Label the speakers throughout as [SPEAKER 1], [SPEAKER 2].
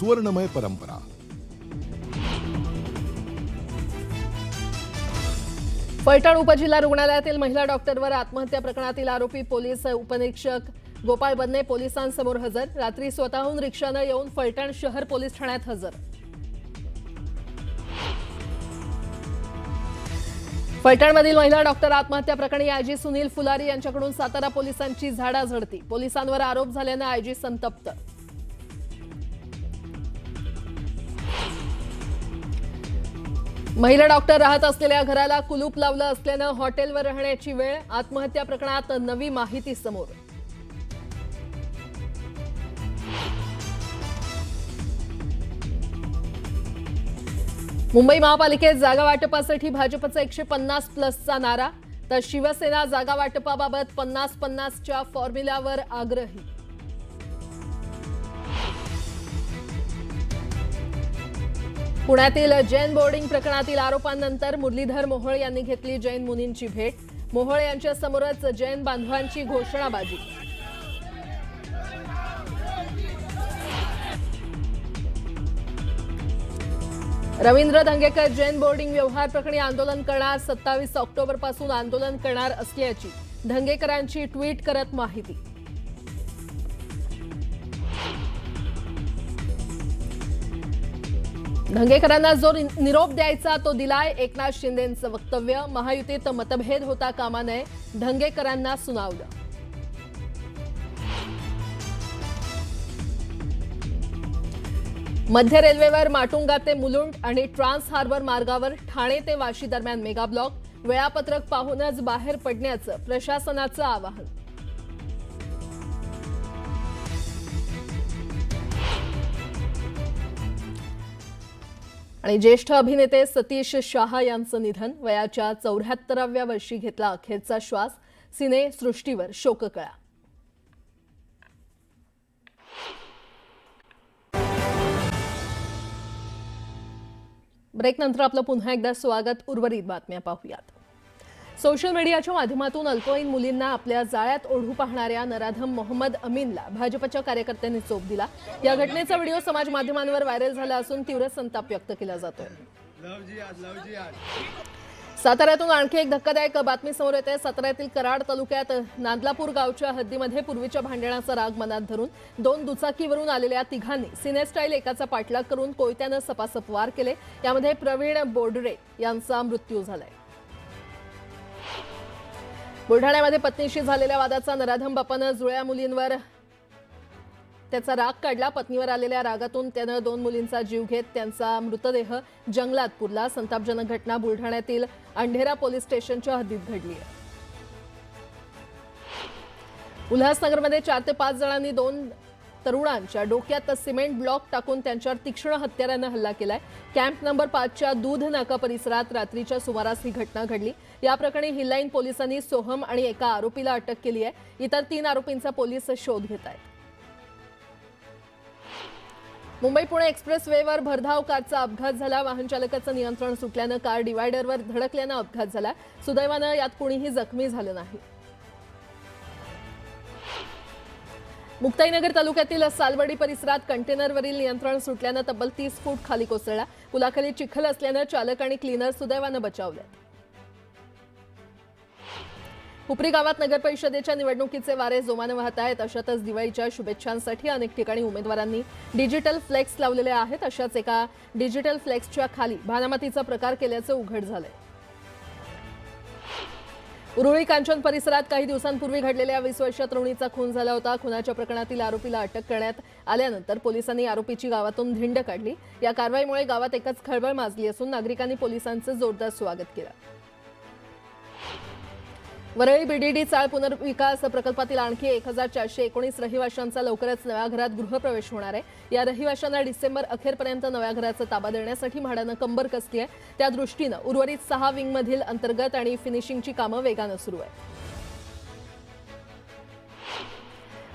[SPEAKER 1] सुवर्णमय परंपरा.
[SPEAKER 2] पैठण उपजिल्हा रुग्णालयातील महिला डॉक्टरवर आत्महत्या प्रकरणातील आरोपी पोलीस उपनिरीक्षक गोपाळ बन्ने पोलिसांसमोर हजर. रात्री स्वतःहून रिक्षानं येऊन फलटण शहर पोलीस ठाण्यात हजर. फलटणमधील महिला डॉक्टर आत्महत्या प्रकरणी आयजी सुनील फुलारी यांच्याकडून सातारा पोलिसांची झाडाझडती पोलिसांवर आरोप झाल्यानं आयजी संतप्त. महिला डॉक्टर राहत असलेल्या घराला कुलूप लावलं असल्यानं हॉटेलवर राहण्याची वेळ आत्महत्या प्रकरणात नवी माहिती समोर. मुंबई महापालिकेत जागा वाटपासाठी भाजपचा एकशे पन्नास प्लसचा नारा तर शिवसेना जागा वाटपाबाबत पन्नास पन्नासच्या फॉर्म्युल्यावर आग्रही. पुण्यातील जैन बोर्डिंग प्रकरणातील आरोपांनंतर मुरलीधर मोहोळ यांनी घेतली जैन मुनींची भेट. मोहोळ यांच्या समोरच जैन बांधवांची घोषणाबाजी. रवींद्र धंगेकर जैन बोर्डिंग व्यवहार प्रकरणी आंदोलन करणार सत्तावीस ऑक्टोबरपासून आंदोलन करणार असल्याची धंगेकरांची ट्विट करत माहिती. धंगेकरांना जो नि- निरोप द्यायचा तो दिलाय एकनाथ शिंदेचं वक्तव्य. महायुतीत मतभेद होता कामा नये धंगेकरांना सुनावलं. मध्य रेल्वेवर माटुंगा ते मुलुंड आणि ट्रान्स हार्बर मार्गावर ठाणे ते वाशी दरम्यान मेगा ब्लॉक वेळापत्रक पाहूनच बाहेर पडण्याचं प्रशासनाचं आवाहन. आणि ज्येष्ठ अभिनेते सतीश शहा यांचं निधन वयाच्या चौऱ्याहत्तराव्या वर्षी घेतला अखेरचा श्वास सिने सृष्टीवर शोककळा. ब्रेकनंतर आपलं पुन्हा एकदा स्वागत उर्वरित बातम्या पाहूयात. सोशल मीडियाच्या माध्यमातून अल्पवयीन मुलींना आपल्या जाळ्यात ओढू पाहणाऱ्या नराधम मोहम्मद अमीनला भाजपच्या कार्यकर्त्यांनी चोप दिला. या घटनेचा व्हिडिओ समाज माध्यमांवर व्हायरल झाला असून तीव्र संताप व्यक्त केला जातोय. साताऱ्यातून आणखी एक धक्कादायक बातमी समोर येते. साताऱ्यातील कराड तालुक्यात नांदलापूर गावच्या हद्दीमध्ये पूर्वीच्या भांडणाचा राग मनात धरून दोन दुचाकीवरून आलेल्या तिघांनी सिनेस्टाईल एकाचा पाठलाग करून कोयत्यानं सपासप वार केले. यामध्ये प्रवीण बोर्डरे यांचा मृत्यू झालाय. बुलढाण्यामध्ये पत्नीशी झालेल्या वादाचा नराधम बापानं जुळ्या मुलींवर त्याचा राग काढला. पत्नीवर आलेल्या रागातून त्यानं दोन मुलींचा जीव घेत त्यांचा मृतदेह जंगलात पुरला. संतापजनक घटना बुलढाण्यातील अंढेरा पोलीस स्टेशनच्या हद्दीत घडली. आहे उल्हासनगरमध्ये चार ते पाच जणांनी दोन तरुणांच्या डोक्यात सिमेंट ब्लॉक टाकून त्यांच्यावर तीक्ष्ण हत्यारानं हल्ला केलाय. कॅम्प नंबर पाचच्या दूध नाका परिसरात रात्रीच्या सुमारास ही घटना घडली. या प्रकरणी हिलाईन पोलिसांनी सोहम आणि एका आरोपीला अटक केली आहे. इतर तीन आरोपींचा पोलीस शोध घेत आहेत. मुंबई पुणे एक्सप्रेस वेवर भरधाव कारचा अपघात झाला. वाहन चालकाचं नियंत्रण सुटल्यानं कार डिवायडरवर धडकल्यानं अपघात झाला. सुदैवानं यात कुणीही जखमी झालं नाही. मुक्ताईनगर तालुक्यातील सालवडी परिसरात कंटेनरवरील नियंत्रण सुटल्यानं तब्बल तीस फूट खाली कोसळला. पुलाखाली चिखल असल्यानं चालक आणि क्लीनर सुदैवानं बचावले. हुपरी गावात नगर परिषदेच्या निवडणुकीचे वारे जोमानं वाहत आहेत. अशातच दिवाळीच्या शुभेच्छांसाठी अनेक ठिकाणी उमेदवारांनी डिजिटल फ्लेक्स लावलेले आहेत. अशाच एका डिजिटल फ्लेक्सच्या खाली भानामातीचा प्रकार केल्याचं उघड झालंय. उरुळी कांचन परिसरात काही दिवसांपूर्वी घडलेल्या वीस वर्षीय तरुणीचा खून झाला होता. खुनाच्या प्रकरणातील आरोपीला अटक करण्यात आल्यानंतर पोलिसांनी आरोपीची गावातून धिंड काढली. या कारवाईमुळे गावात एकच खळबळ माजली असून नागरिकांनी पोलिसांचं जोरदार स्वागत केलं. वरळी बीडीडी चाळ पुनर्विकास प्रकल्पातील आणखी एक हजार चारशे एकोणीस रहिवाशांचा लवकरच नव्या घरात गृहप्रवेश होणार आहे. या रहिवाशांना डिसेंबर अखेरपर्यंत नव्या घराचा ताबा देण्यासाठी म्हाडानं कंबर कसली आहे त्या दृष्टीनं उर्वरित सहा विंगमधील अंतर्गत आणि फिनिशिंगची कामं वेगानं सुरू आहे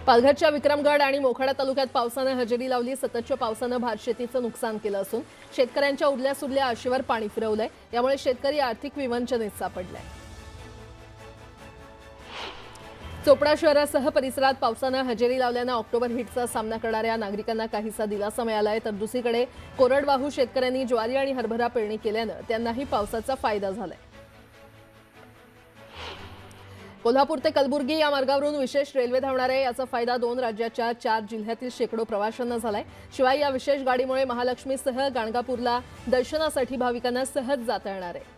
[SPEAKER 2] पालघरच्या विक्रमगड आणि मोखाडा तालुक्यात पावसानं हजेरी लावली. सततच्या पावसानं भात शेतीचं नुकसान केलं असून शेतकऱ्यांच्या उरल्या सुरल्या आशेवर पाणी फिरवलंय. यामुळे शेतकरी आर्थिक विवंचनेत सापडलाय. चोपडा शहरासह परिसरात पावसानं हजेरी लावल्यानं ऑक्टोबर हिटचा सामना करणाऱ्या नागरिकांना काहीसा दिलासा मिळालाय तर दुसरीकडे कोरडवाहू शेतकऱ्यांनी ज्वारी आणि हरभरा पेरणी केल्यानं त्यांनाही पावसाचा फायदा झालाय. कोल्हापूर ते कलबुर्गी या मार्गावरून विशेष रेल्वे धावणार आहे. याचा फायदा दोन राज्याच्या चार जिल्ह्यातील शेकडो प्रवाशांना झालाय. शिवाय या विशेष गाडीमुळे महालक्ष्मीसह गाणगापूरला दर्शनासाठी भाविकांना सहज जाता येणार आहे.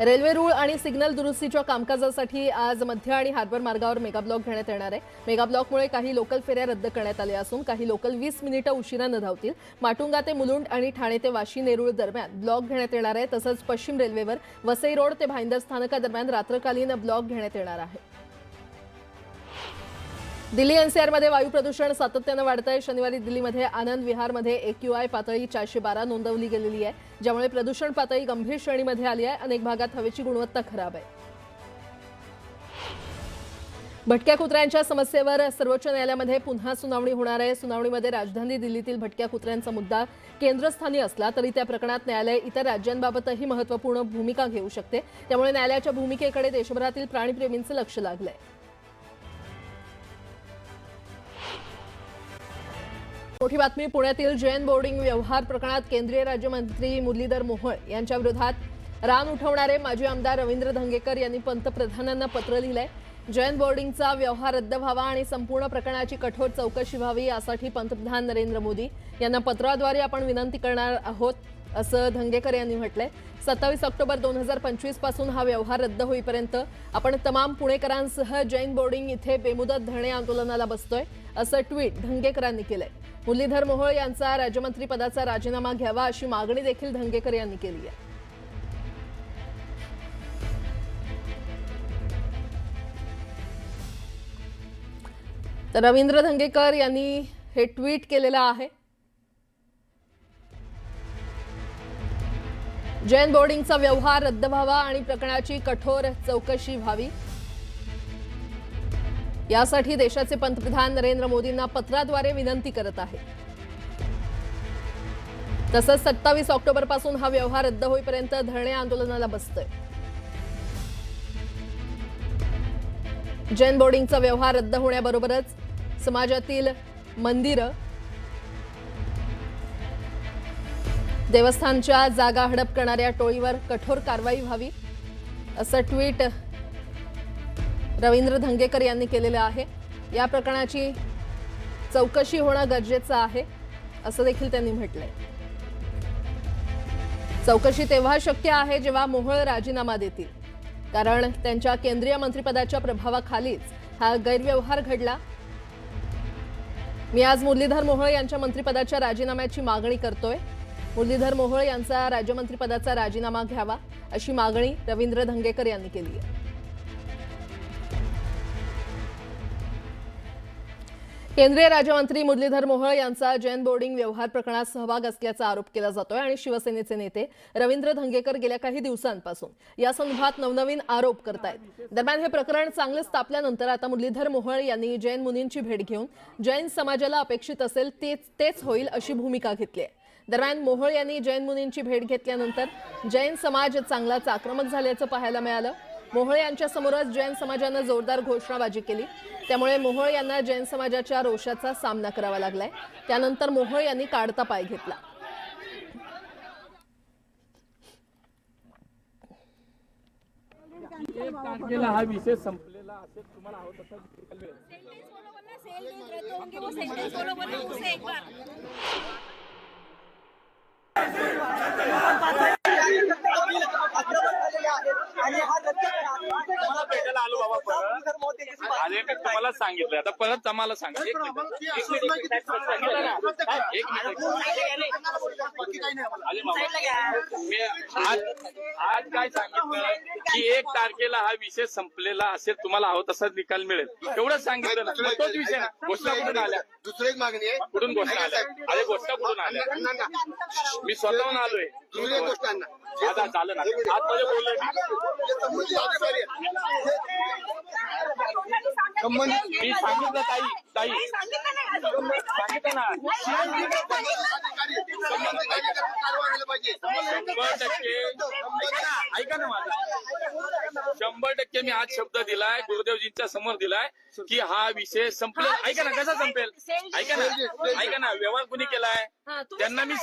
[SPEAKER 2] रेल्वे रूळ आणि सिग्नल दुरुस्तीच्या कामकाजासाठी आज मध्य आणि हार्बर मार्गावर मेगा ब्लॉक घेण्यात येणार आहे. मेगा ब्लॉकमुळे काही लोकल फेऱ्या रद्द करण्यात आल्या असून काही लोकल वीस मिनिटं उशिरानं धावतील माटुंगा ते मुलुंड आणि ठाणे ते वाशी नेरूळ दरम्यान ब्लॉक घेण्यात येणार आहे. तसंच पश्चिम रेल्वेवर वसई रोड ते भाईंदर स्थानकादरम्यान रात्रकालीन ब्लॉक घेण्यात येणार आहे. दिल्ली एनसीआरमध्ये वायू प्रदूषण सातत्यानं वाढत आहे शनिवारी दिल्लीमध्ये आनंद विहारमध्ये एक्यूआय पातळी चारशे बारा नोंदवली गेलेली आहे. ज्यामुळे प्रदूषण पातळी गंभीर श्रेणीमध्ये आली आहे. अनेक भागात हवेची गुणवत्ता खराब आहे. भटक्या कुत्र्यांच्या समस्येवर सर्वोच्च न्यायालयामध्ये पुन्हा सुनावणी होणार आहे. सुनावणीमध्ये राजधानी दिल्लीतील भटक्या कुत्र्यांचा मुद्दा केंद्रस्थानी असला तरी त्या प्रकरणात न्यायालय इतर राज्यांबाबतही महत्त्वपूर्ण भूमिका घेऊ शकते. त्यामुळे न्यायालयाच्या भूमिकेकडे देशभरातील प्राणीप्रेमींचं लक्ष लागलंय. मोठी बातमी पुण्यातील जैन बोर्डिंग व्यवहार प्रकरणात केंद्रीय राज्यमंत्री मुरलीधर मोहोळ यांच्या विरोधात रान उठवणारे माजी आमदार रवींद्र धंगेकर यांनी पंतप्रधानांना पत्र लिहिलंय. जैन बोर्डिंगचा व्यवहार रद्द व्हावा आणि संपूर्ण प्रकरणाची कठोर चौकशी व्हावी यासाठी पंतप्रधान नरेंद्र मोदी यांना पत्राद्वारे आपण विनंती करणार आहोत. असं धंगेकर यांनी म्हटलंय. सत्तावीस ऑक्टोबर दोन हजार पंचवीसपासून हा व्यवहार रद्द होईपर्यंत आपण तमाम पुणेकरांसह जैन बोर्डिंग इथे बेमुदत धरणे आंदोलनाला बसतोय असं ट्विट धंगेकरांनी केलंय. मुरलीधर मोहोळ यांचा राज्यमंत्री पदाचा राजीनामा घ्यावा अशी मागणी देखील धंगेकर यांनी केली आहे. तर रवींद्र धंगेकर यांनी हे ट्विट केलेलं आहे. जैन बोर्डिंगचा व्यवहार रद्द व्हावा आणि प्रकरणाची कठोर चौकशी व्हावी. यासाठी देशाचे पंतप्रधान नरेंद्र मोदींना पत्राद्वारे विनंती करत आहे. तसंच सत्तावीस ऑक्टोबरपासून हा व्यवहार रद्द होईपर्यंत धरणे आंदोलनाला बसतोय. जैन बोर्डिंगचा व्यवहार रद्द होण्याबरोबरच समाजातील मंदिरं देवस्थानच्या जागा हडप करणाऱ्या टोळीवर कठोर कारवाई व्हावी असं ट्विट रवींद्र धंगेकर यांनी केलेलं आहे. या प्रकरणाची चौकशी होणं गरजेचं आहे असं देखील त्यांनी म्हटलंय. चौकशी तेव्हा शक्य आहे जेव्हा मोहोळ राजीनामा देतील कारण त्यांच्या केंद्रीय मंत्रिपदाच्या प्रभावाखालीच हा गैरव्यवहार घडला. मी आज मुरलीधर मोहोळ यांच्या मंत्रिपदाच्या राजीनाम्याची मागणी करतोय. मुरलीधर मोहोळ यांचा राज्यमंत्रीपदाचा राजीनामा घ्यावा अशी मागणी रवींद्र धंगेकर यांनी केली आहे. केंद्रीय राज्यमंत्री मुरलीधर मोहोळ यांचा जैन बोर्डिंग व्यवहार प्रकरणात सहभाग असल्याचा आरोप केला जातोय आणि शिवसेनेचे नेते रवींद्र धंगेकर गेल्या काही दिवसांपासून या संदर्भात नवनवीन आरोप करतायत. दरम्यान हे प्रकरण चांगलंच तापल्यानंतर आता मुरलीधर मोहोळ यांनी जैन मुनींची भेट घेऊन जैन समाजाला अपेक्षित असेल तेच तेच होईल अशी भूमिका घेतली आहे. दरम्यान मोहोळ यांनी जैन मुनींची भेट घेतल्यानंतर जैन समाज चांगलाच आक्रमक झाल्याचं पाहायला मिळालं. मोहोळ यांच्या समोरच जैन समाजानं जोरदार घोषणाबाजी केली. त्यामुळे मोहोळ यांना जैन समाजाच्या रोषाचा सामना करावा लागलाय. त्यानंतर मोहोळ यांनी काढता पाय घेतला.
[SPEAKER 1] हा विषय संपलेला असेल. तुम्हाला हवं तसा निकाल मिळेल. तुम्हाला आणि तुम्हाला सांगितलं आता परत आम्हाला सांगा. एक. मी आज आज काय सांगितलं? की एक तारखेला हा विषय संपलेला असेल तुम्हाला हवं तसा निकाल मिळेल. एवढंच सांगितलं ना. तोच विषय ना. घोषणा कुठून आल्या?
[SPEAKER 3] दुसरी एक मागणी आहे.
[SPEAKER 1] कुठून घोषणा आल्या? अरे घोषणा कुठून आल्या? मी स्वतःहून आलोय.
[SPEAKER 3] दुसरी एक गोष्ट
[SPEAKER 1] आता झालं ना. आतमध्ये बोललोय मी.
[SPEAKER 3] जे संबंधित अधिकारी आहेत, संबंधित
[SPEAKER 1] मी सांगितलं ताई ताई.
[SPEAKER 4] सांगितलं नाही. अजून.
[SPEAKER 1] सांगितलं ना. शंभर टक्के. ऐका ना ऐका ना माझं. शंभर टक्के मी आज शब्द दिलाय गुरुदेवजींच्या समोर दिलाय की हा विषय संपलेला. ऐका ना कसा संपेल? ऐका ना ऐका ना व्यवहार कुणी केलाय? त्यांना मी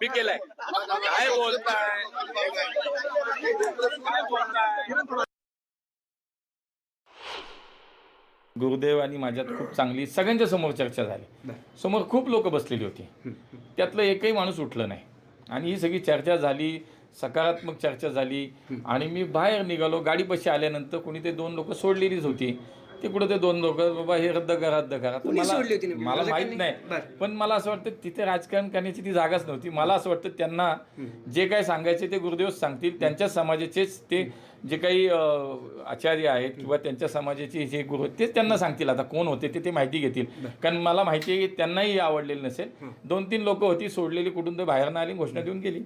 [SPEAKER 1] मी केलाय. काय बोलताय? गुरुदेव आणि माझ्यात खूप चांगली सगळ्यांच्या समोर चर्चा झाली. समोर खूप लोक बसलेली होती. त्यातलं एकही माणूस उठलं नाही. आणि ही सगळी चर्चा झाली सकारात्मक चर्चा झाली आणि मी बाहेर निघालो. गाडीपाशी आल्यानंतर कोणी ते दोन लोक सोडलेलीच होती. ते कुठं ते दोन लोक बाबा हे रद्द करा रद्द करा. मला मला माहीत नाही. पण मला असं वाटतं तिथे राजकारण करण्याची ती जागाच नव्हती. मला असं वाटतं त्यांना जे काही सांगायचे ते गुरुदेवच सांगतील. त्यांच्या समाजाचेच ते जे काही आचार्य आहेत किंवा त्यांच्या समाजाचे जे गुरु आहेत तेच त्यांना सांगतील. आता कोण होते ते ते माहिती घेतील. कारण मला माहिती आहे की त्यांनाही आवडलेलं नसेल. दोन तीन लोक होती सोडलेली कुठून तर बाहेर आली घोषणा देऊन गेली.